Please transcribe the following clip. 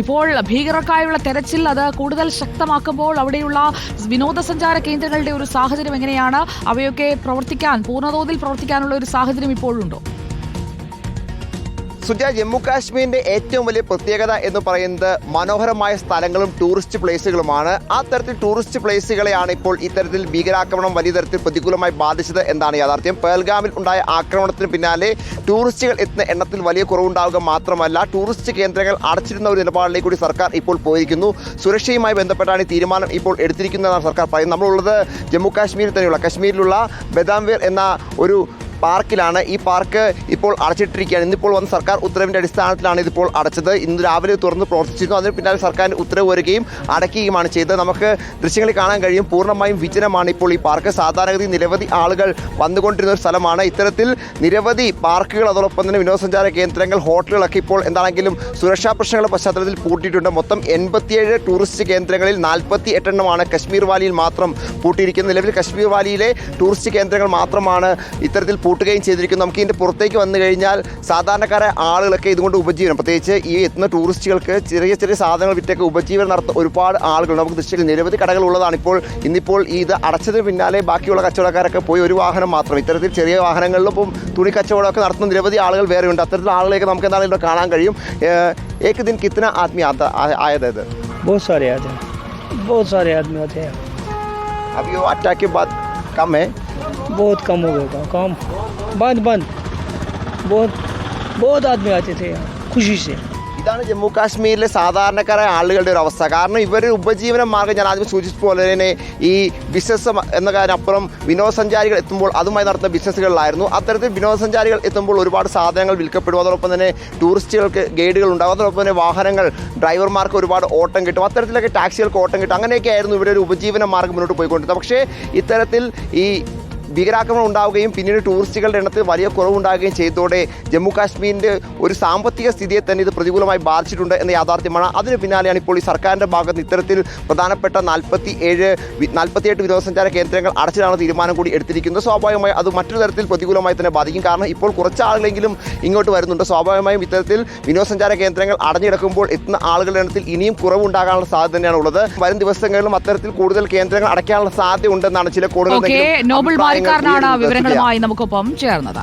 ഇപ്പോൾ ഭീകരർക്കായുള്ള തെരച്ചിൽ അത് കൂടുതൽ ശക്തമാക്കുമ്പോൾ അവിടെയുള്ള വിനോദസഞ്ചാര കേന്ദ്രങ്ങളുടെ ഒരു സാഹചര്യം എങ്ങനെയാണ്? അവയൊക്കെ പ്രവർത്തിക്കാൻ പൂർണതോതിൽ പ്രവർത്തിക്കാനുള്ള ഒരു സാഹചര്യം ഇപ്പോഴുണ്ടോ? സുജ ജമ്മു കാശ്മീരിന്റെ ഏറ്റവും വലിയ പ്രത്യേകത എന്ന് പറയുന്നത് മനോഹരമായ സ്ഥലങ്ങളും ടൂറിസ്റ്റ് പ്ലേസുകളുമാണ്. ആ തരത്തിൽ ടൂറിസ്റ്റ് പ്ലേസുകളെയാണ് ഇപ്പോൾ ഇത്തരത്തിൽ ഭീകരാക്രമണം വലിയ തരത്തിൽ പ്രതികൂലമായി ബാധിച്ചത് എന്നാണ് യാഥാർത്ഥ്യം. പേൽഗാമിൽ ഉണ്ടായ ആക്രമണത്തിന് പിന്നാലെ ടൂറിസ്റ്റുകൾ എത്തുന്ന എണ്ണത്തിൽ വലിയ കുറവുണ്ടാവുക മാത്രമല്ല ടൂറിസ്റ്റ് കേന്ദ്രങ്ങൾ അടച്ചിരുന്ന ഒരു നിലപാടിലേക്ക് കൂടി സർക്കാർ ഇപ്പോൾ പോയിരിക്കുന്നു. സുരക്ഷയുമായി ബന്ധപ്പെട്ടാണ് ഈ തീരുമാനം ഇപ്പോൾ എടുത്തിരിക്കുന്നതെന്നാണ് സർക്കാർ പറയുന്നത്. നമ്മളുള്ളത് ജമ്മു കാശ്മീരിൽ തന്നെയുള്ള കശ്മീരിലുള്ള ബദാംവീർ എന്ന ഒരു പാർക്കിലാണ്. ഈ പാർക്ക് ഇപ്പോൾ അടച്ചിട്ടിരിക്കുകയാണ്. ഇന്നിപ്പോൾ വന്ന സർക്കാർ ഉത്തരവിന്റെ അടിസ്ഥാനത്തിലാണ് ഇതിപ്പോൾ അടച്ചത്. ഇന്ന് രാവിലെ തുറന്ന് പ്രവർത്തിച്ചിരുന്നു. അതിന് പിന്നാലെ സർക്കാരിന്റെ ഉത്തരവ് വരികയും അടയ്ക്കുകയുമാണ് ചെയ്തത്. നമുക്ക് ദൃശ്യങ്ങളിൽ കാണാൻ കഴിയും. പൂർണമായും വിജനമാണ് ഇപ്പോൾ ഈ പാർക്ക്. സാധാരണഗതി നിരവധി ആളുകൾ വന്നുകൊണ്ടിരുന്ന ഒരു സ്ഥലമാണ്. ഇത്തരത്തിൽ നിരവധി പാർക്കുകൾ അതോടൊപ്പം തന്നെ വിനോദസഞ്ചാര കേന്ദ്രങ്ങൾ ഹോട്ടലുകളൊക്കെ ഇപ്പോൾ എന്താണെങ്കിലും സുരക്ഷാ പ്രശ്നങ്ങളുടെ പശ്ചാത്തലത്തിൽ പൂട്ടിയിട്ടുണ്ട്. മൊത്തം എൺപത്തിയേഴ് ടൂറിസ്റ്റ് കേന്ദ്രങ്ങളിൽ നാൽപ്പത്തി എട്ടെണ്ണമാണ് കശ്മീർ വാലിയിൽ മാത്രം പൂട്ടിയിരിക്കുന്നത്. നിലവിൽ കശ്മീർ വാലിയിലെ ടൂറിസ്റ്റ് കേന്ദ്രങ്ങൾ മാത്രമാണ് ഇത്തരത്തിൽ പൂട്ടുകയും ചെയ്തിരിക്കുന്നത് നമുക്ക് ഇതിൻ്റെ പുറത്തേക്ക് വന്നു കഴിഞ്ഞാൽ സാധാരണക്കാരായ ആളുകളൊക്കെ ഇതുകൊണ്ട് ഉപജീവനം പ്രത്യേകിച്ച് ഈ എത്തുന്ന ടൂറിസ്റ്റുകൾക്ക് ചെറിയ ചെറിയ സാധനങ്ങൾ വിറ്റൊക്കെ ഉപജീവനം നടത്തുന്ന ഒരുപാട് ആളുകൾ നമുക്ക് ദൃശ്യത്തിൽ നിരവധി കടകൾ ഉള്ളതാണ് ഇപ്പോൾ ഇന്നിപ്പോൾ ഈ ഇത് അടച്ചതിന് പിന്നാലെ ബാക്കിയുള്ള കച്ചവടക്കാരൊക്കെ പോയി ഒരു വാഹനം മാത്രം ഇത്തരത്തിൽ ചെറിയ വാഹനങ്ങളിലും ഇപ്പം തുണി കച്ചവടമൊക്കെ നടത്തുന്ന നിരവധി ആളുകൾ വേറെയുണ്ട് അത്തരത്തിലുള്ള ആളുകളെയൊക്കെ നമുക്ക് എന്താണ് ഇവിടെ കാണാൻ കഴിയും ഏഹ്, ഏക് ദിൻ കിത്തന ആത്മീയ ആയത് ഇത് बहुत सारे आते हैं बहुत सारे आदमी आते हैं अभी वो अटैक के बाद कम है बहुत कम हो गया था काम बंद बंद बहुत बहुत आदमी आते थे यहाँ खुशी से ഇതാണ് ജമ്മു കാശ്മീരിലെ സാധാരണക്കാരായ ആളുകളുടെ ഒരു അവസ്ഥ കാരണം ഇവർ ഉപജീവന മാർഗ്ഗം ഞാൻ ആദ്യം സൂചിപ്പിച്ച പോലെ തന്നെ ഈ ബിസിനസ് എന്ന കാര്യമപ്പുറം വിനോദസഞ്ചാരികൾ എത്തുമ്പോൾ അതുമായി നടത്തുന്ന ബിസിനസ്സുകളിലായിരുന്നു അത്തരത്തിൽ വിനോദസഞ്ചാരികൾ എത്തുമ്പോൾ ഒരുപാട് സാധനങ്ങൾ വിൽക്കപ്പെടും അതോടൊപ്പം തന്നെ ടൂറിസ്റ്റുകൾക്ക് ഗൈഡുകൾ ഉണ്ടാകും അതോടൊപ്പം തന്നെ വാഹനങ്ങൾ ഡ്രൈവർമാർക്ക് ഒരുപാട് ഓട്ടം കിട്ടും അത്തരത്തിലൊക്കെ ടാക്സികൾക്ക് ഓട്ടം കിട്ടും അങ്ങനെയൊക്കെ ആയിരുന്നു ഇവരുടെ ഒരു ഉപജീവന മാർഗ്ഗം മുന്നോട്ട് പോയിക്കൊണ്ടിരുന്നത് പക്ഷേ ഇത്തരത്തിൽ ഈ ഭീകരാക്രമണം ഉണ്ടാവുകയും പിന്നീട് ടൂറിസ്റ്റുകളുടെ എണ്ണത്തിൽ വലിയ കുറവുണ്ടാകുകയും ചെയ്തതോടെ ജമ്മു കാശ്മീരിന്റെ ഒരു സാമ്പത്തിക സ്ഥിതിയെ തന്നെ ഇത് പ്രതികൂലമായി ബാധിച്ചിട്ടുണ്ട് എന്ന യാഥാർത്ഥ്യമാണ്. അതിന് പിന്നാലെയാണ് ഇപ്പോൾ ഈ സർക്കാരിന്റെ ഭാഗത്ത് ഇത്തരത്തിൽ പ്രധാനപ്പെട്ട നാൽപ്പത്തി ഏഴ് നാൽപ്പത്തിയെട്ട് വിനോദസഞ്ചാര കേന്ദ്രങ്ങൾ അടച്ചിടാനുള്ള തീരുമാനം കൂടി എടുത്തിരിക്കുന്നത് സ്വാഭാവികമായി അത് മറ്റൊരു തരത്തിൽ പ്രതികൂലമായി തന്നെ ബാധിക്കും. കാരണം ഇപ്പോൾ കുറച്ച് ആളുകളെങ്കിലും ഇങ്ങോട്ട് വരുന്നുണ്ട്. സ്വാഭാവികമായും ഇത്തരത്തിൽ വിനോദസഞ്ചാര കേന്ദ്രങ്ങൾ അടഞ്ഞിടക്കുമ്പോൾ എത്തുന്ന ആളുകളുടെ എണ്ണത്തിൽ ഇനിയും കുറവുണ്ടാകാനുള്ള സാധ്യത തന്നെയാണ് ഉള്ളത്. വരും ദിവസങ്ങളിലും അത്തരത്തിൽ കൂടുതൽ കേന്ദ്രങ്ങൾ അടയ്ക്കാനുള്ള സാധ്യത ഉണ്ടെന്നാണ് ചില കൂടുതൽ ഓക്കെ നോബിൾ മാരിക്കാരനാണ് വിവരങ്ങളുമായി നമുക്കൊപ്പം ചേർന്നത്.